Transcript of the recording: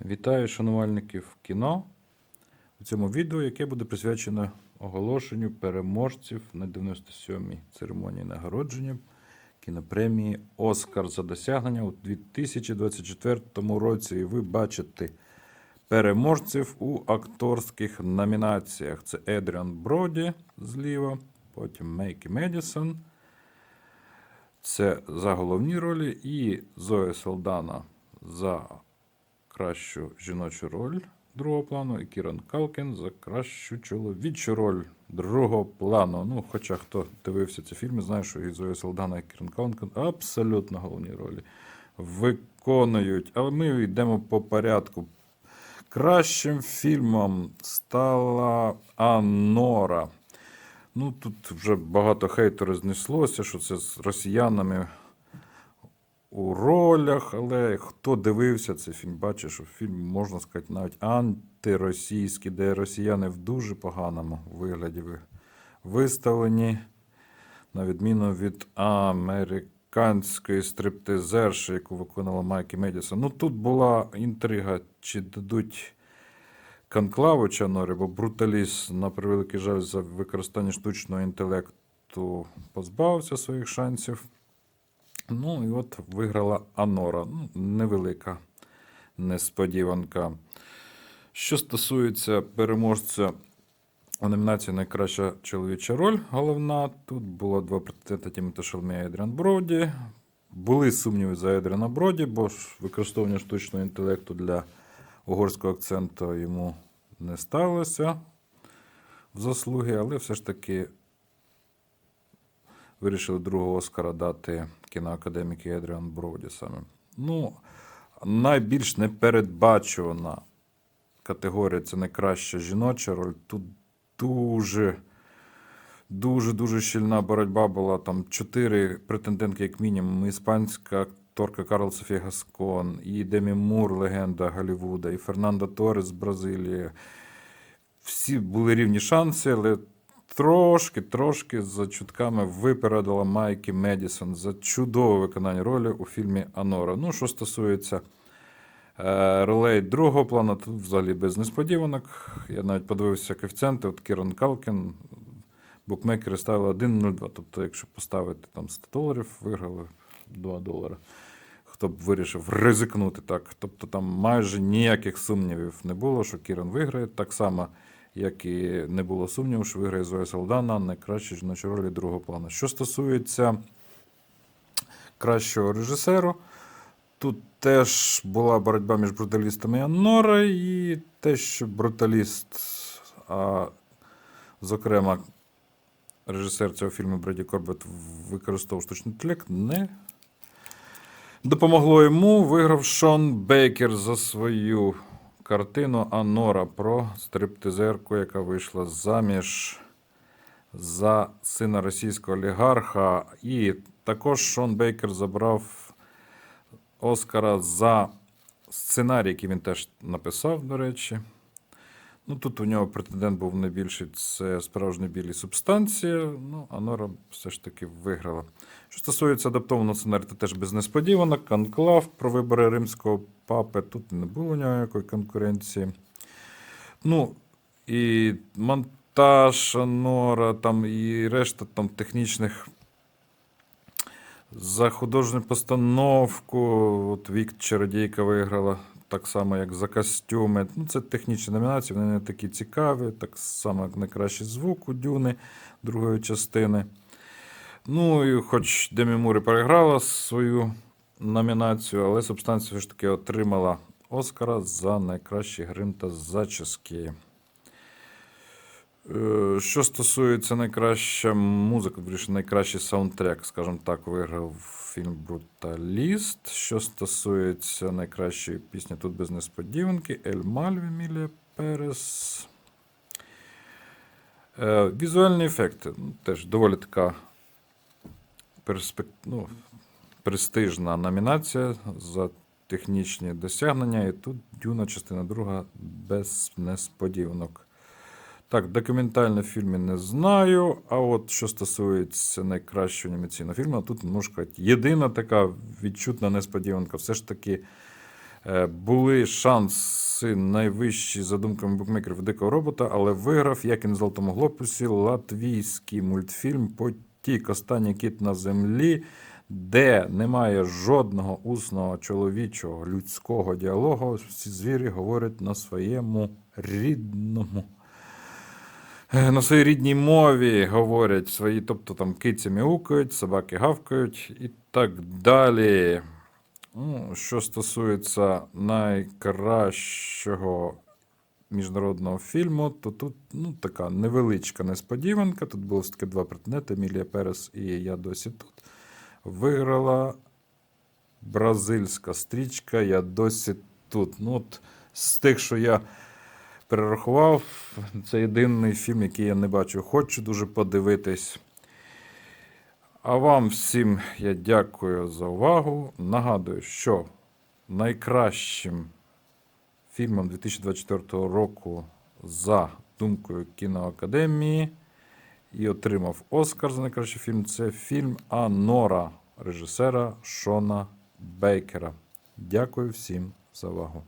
Вітаю шанувальників кіно у цьому відео, яке буде присвячено оголошенню переможців на 97-й церемонії нагородження кінопремії Оскар за досягнення у 2024 році. І ви бачите переможців у акторських номінаціях. Це Едріан Броді зліва, потім Мейкі Медісон. Це за головні ролі, і Зоя Салдана за кращу жіночу роль другого плану, і Кіран Калкен за кращу чоловічу роль другого плану. Ну, хоча хто дивився ці фільми, знає, що і Зоя Салдана, і Кіран Калкен абсолютно головні ролі виконують. Але ми йдемо по порядку. Кращим фільмом стала Анора. Ну, тут вже багато хейтерів знеслося, що це з росіянами у ролях, але хто дивився цей фільм, бачить, що фільм, можна сказати, навіть антиросійський, де росіяни в дуже поганому вигляді виставлені, на відміну від американської стриптизерші, яку виконала Майкі Медісон. Ну, тут була інтрига, чи дадуть конклаву Чанорі, бо бруталіст, на превеликий жаль, за використання штучного інтелекту позбавився своїх шансів. Ну і от виграла Анора. Ну, невелика несподіванка. Що стосується переможця у номінації Найкраща чоловіча роль, головна. Тут було два претендента Тімота Шалмія і Едріан Броді. Були сумніви за Едріана Броді, бо ж використовування штучного інтелекту для угорського акценту йому не сталося в заслуги, але все ж таки вирішили другого Оскара дати кіноакадеміки Едріан Броді саме. Ну, найбільш непередбачувана категорія це найкраща жіноча роль. Тут дуже. Дуже дуже щільна боротьба була. Там чотири претендентки, як мінімум. Іспанська акторка Карл Софія Гаскон, і Демі Мур, легенда Голлівуда, і Фернандо Торес з Бразилії. Всі були рівні шанси, але трошки, трошки за чутками випередила Майкі Медісон за чудове виконання ролі у фільмі Анора. Ну, що стосується е, ролей другого плану, тут взагалі без несподіванок. Я навіть подивився коефіцієнти. От Кіран Калкін, букмекери ставили 1,02. Тобто, якщо поставити там 100 доларів, виграли 2 долари. Хто б вирішив ризикнути так. Тобто там майже ніяких сумнівів не було, що Кіран виграє. Так само, як і не було сумніву, що виграє Зоя Салдана найкращі жіночі ролі другого плану. Що стосується кращого режисеру, тут теж була боротьба між бруталістами і Аннора, і те, що бруталіст, а зокрема, режисер цього фільму Бреді Корбет використовував штучний інтелект, не допомогло йому. Виграв Шон Бейкер за свою картину Анора про стриптизерку, яка вийшла заміж за сина російського олігарха. І також Шон Бейкер забрав Оскара за сценарій, який він теж написав, до речі. Ну, тут у нього претендент був найбільший це справжні білі субстанції. Ну, а Нора все ж таки виграла. Що стосується адаптованого сценарію, то теж без несподіванок. Конклав про вибори римського папи. Тут не було ніякої конкуренції. Ну, і монтаж Нора, там, і решта там, технічних. За художню постановку, от Вік Чародійка виграла так само, як за костюми. Ну, це технічні номінації, вони не такі цікаві, так само, як найкращий звук у Дюни другої частини. Ну, і хоч Демі Мур і переграла свою номінацію, але субстанція все ж таки отримала Оскара за найкращий грим та зачіски. Е, Що стосується найкраща музика, вірніше, найкращий саундтрек, скажімо так, виграв фільм Бруталіст. Що стосується найкращої пісні, тут без несподіванки, Ель Мальві Мілія Перес. Е, Візуальні ефекти. ну, Теж доволі така перспек... ну, престижна номінація за технічні досягнення. І тут Дюна, частина друга, без несподіванок. Так, документальні фільми не знаю. А от що стосується найкращого анімаційного фільму, тут можна сказати, єдина така відчутна несподіванка. Все ж таки Е, Були шанси найвищі за думками букмекерів дикого робота, але виграв, як і на Золотому глобусі, латвійський мультфільм Потік. Останній кіт на землі, де немає жодного усного чоловічого людського діалогу. Всі звірі говорять на своєму рідному. Е, На своїй рідній мові говорять свої, тобто там киці мяукають, собаки гавкають і так далі. Ну, що стосується найкращого міжнародного фільму, то тут ну, така невеличка несподіванка. Тут було таки два претенденти: Емілія Перес і Я досі тут. Виграла бразильська стрічка Я досі тут. Ну, от з тих, що я перерахував, це єдиний фільм, який я не бачу. Хочу дуже подивитись. А вам всім я дякую за увагу. Нагадую, що найкращим фільмом 2024 року за думкою кіноакадемії і отримав Оскар за найкращий фільм. Це фільм Анора режисера Шона Бейкера. Дякую всім за увагу.